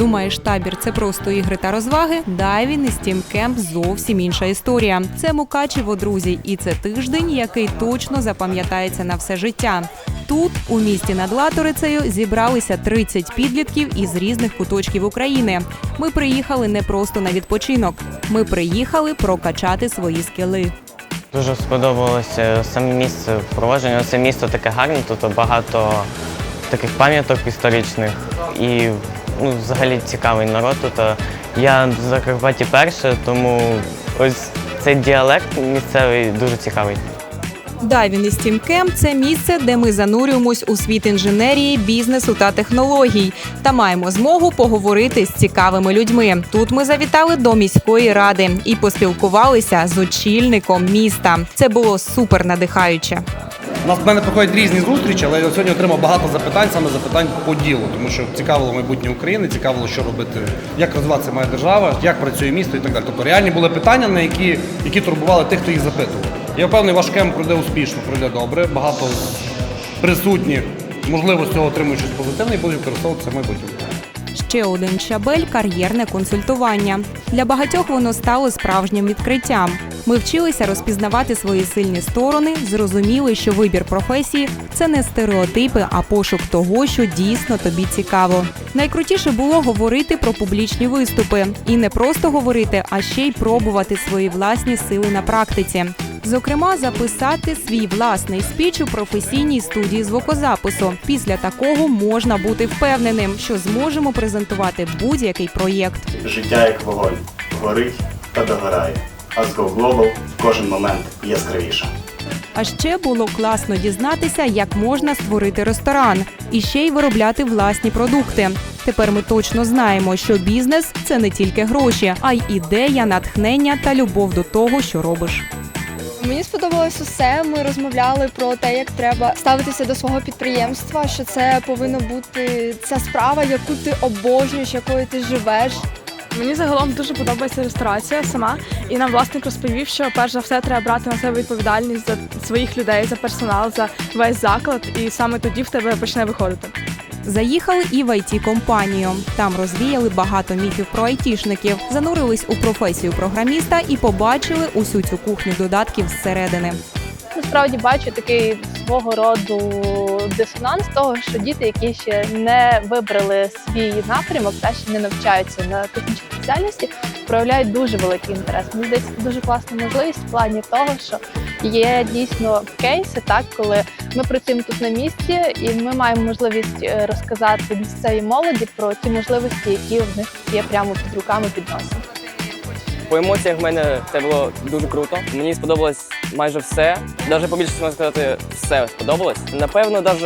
Думаєш, табір це просто ігри та розваги? Дайвін і Camp зовсім інша історія. Це Мукачево, друзі, і це тиждень, який точно запам'ятається на все життя. Тут, у місті над Латорицею, зібралися 30 підлітків із різних куточків України. Ми приїхали не просто на відпочинок. Ми приїхали прокачати свої скіли. Дуже сподобалося саме місце впровадження. Це місто таке гарне, тут багато таких пам'яток історичних і ну, взагалі цікавий народ тут. Я в Закарпатті перше, тому ось цей діалект місцевий дуже цікавий. Дайвін і Camp – це місце, де ми занурюємось у світ інженерії, бізнесу та технологій та маємо змогу поговорити з цікавими людьми. Тут ми завітали до міської ради і поспілкувалися з очільником міста. Це було супер надихаюче. У нас в мене проходять різні зустрічі, але я сьогодні отримав багато запитань, саме запитань по ділу, тому що цікавило майбутнє України, цікавило, що робити, як розвиватися має держава, як працює місто і так далі. Тобто реальні були питання, на які, які турбували тих, хто їх запитував. Я впевнений, ваш кемп пройде успішно, пройде добре. Багато присутніх, можливо, з цього отримують щось позитивне і будуть використовуватися в майбутньому. Ще один щабель кар'єрне консультування. Для багатьох воно стало справжнім відкриттям. Ми вчилися розпізнавати свої сильні сторони, зрозуміли, що вибір професії це не стереотипи, а пошук того, що дійсно тобі цікаво. Найкрутіше було говорити про публічні виступи і не просто говорити, а ще й пробувати свої власні сили на практиці. Зокрема, записати свій власний спіч у професійній студії звукозапису. Після такого можна бути впевненим, що зможемо презентувати будь-який проєкт. Життя як вогонь, горить та догорає. А з Go Global кожен момент яскравіше. А ще було класно дізнатися, як можна створити ресторан і ще й виробляти власні продукти. Тепер ми точно знаємо, що бізнес це не тільки гроші, а й ідея, натхнення та любов до того, що робиш. Мені сподобалось усе. Ми розмовляли про те, як треба ставитися до свого підприємства, що це повинна бути ця справа, яку ти обожнюєш, якою ти живеш. Мені загалом дуже подобається ресторація сама, і нам власник розповів, що перш за все треба брати на себе відповідальність за своїх людей, за персонал, за весь заклад, і саме тоді в тебе почне виходити. Заїхали і в it компанію Там розвіяли багато міфів про айтішників, занурились у професію програміста і побачили усю цю кухню додатків зсередини. насправді бачу такий свого роду дисонанс того, що діти, які ще не вибрали свій напрямок та ще не навчаються на технічній спеціальності, проявляють дуже великий інтерес. Мені здається, це дуже класна можливість в плані того, що є дійсно кейси, так коли ми працюємо тут на місці, і ми маємо можливість е, розказати місцевій молоді про ті можливості, які в них є прямо під руками під носом. По емоціях в мене це було дуже круто. Мені сподобалось майже все. Навіть побільше можна сказати, все сподобалось. Напевно, навіть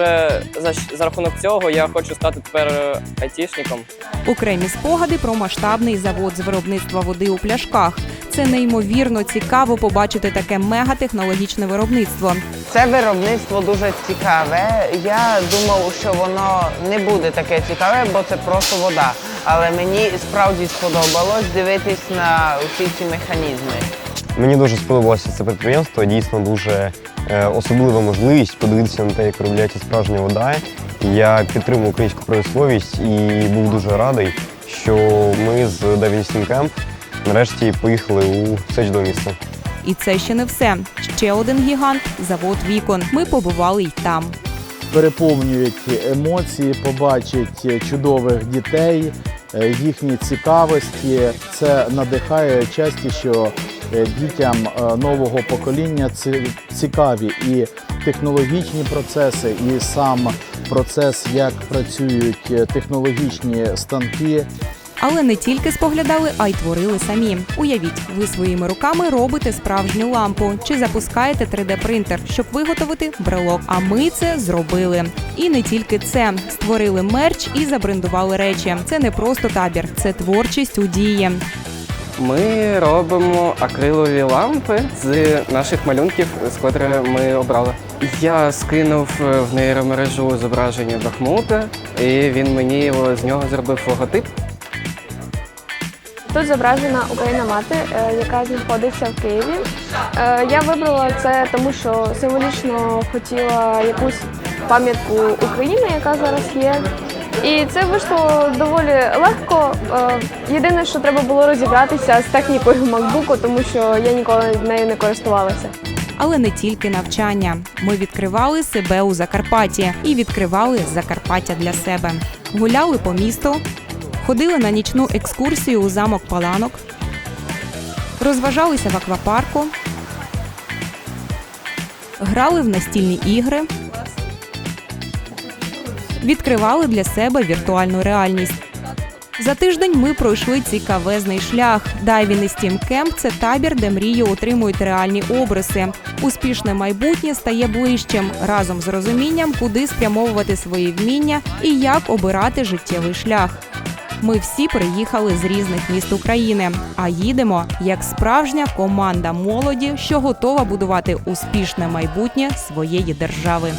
за, за рахунок цього я хочу стати тепер е, айтішником. Окремі спогади про масштабний завод з виробництва води у пляшках. Це неймовірно цікаво побачити таке мегатехнологічне виробництво. Це виробництво дуже цікаве. Я думав, що воно не буде таке цікаве, бо це просто вода. Але мені справді сподобалось дивитись на усі ці механізми. Мені дуже сподобалося це підприємство. Дійсно дуже е, особлива можливість подивитися на те, як виробляється справжня вода. Я підтримую українську промисловість і був дуже радий, що ми з Davin Steam Camp нарешті поїхали у це чудове місце. І це ще не все. Ще один гігант завод вікон. Ми побували й там. переповнюють емоції, побачить чудових дітей, їхні цікавості. Це надихає часті, що е, дітям е, нового покоління ці- цікаві і технологічні процеси, і сам процес, як працюють е, технологічні станки. Але не тільки споглядали, а й творили самі. Уявіть, ви своїми руками робите справжню лампу чи запускаєте 3D-принтер, щоб виготовити брелок. А ми це зробили. І не тільки це створили мерч і забрендували речі. Це не просто табір, це творчість у дії. Ми робимо акрилові лампи з наших малюнків, з котрих ми обрали. Я скинув е, в нейромережу зображення Бахмута, і він мені з нього зробив логотип. Тут зображена Україна мати, е, яка знаходиться в Києві. Е, Я вибрала це, тому що символічно хотіла якусь пам'ятку України, яка зараз є. І це вийшло доволі легко. Е, Єдине, що треба було розібратися з технікою MacBook, тому що я ніколи нею не користувалася. Але не тільки навчання. Ми відкривали себе у Закарпатті і відкривали Закарпаття для себе. Гуляли по місту, ходили на нічну екскурсію у замок Паланок, розважалися в аквапарку, грали в настільні ігри, відкривали для себе віртуальну реальність. За тиждень ми пройшли цікавезний шлях. Дайвін і Camp – це табір, де мрії отримують реальні обриси. Успішне майбутнє стає ближчим разом з розумінням, куди спрямовувати свої вміння і як обирати життєвий шлях. Ми всі приїхали з різних міст України, а їдемо як справжня команда молоді, що готова будувати успішне майбутнє своєї держави.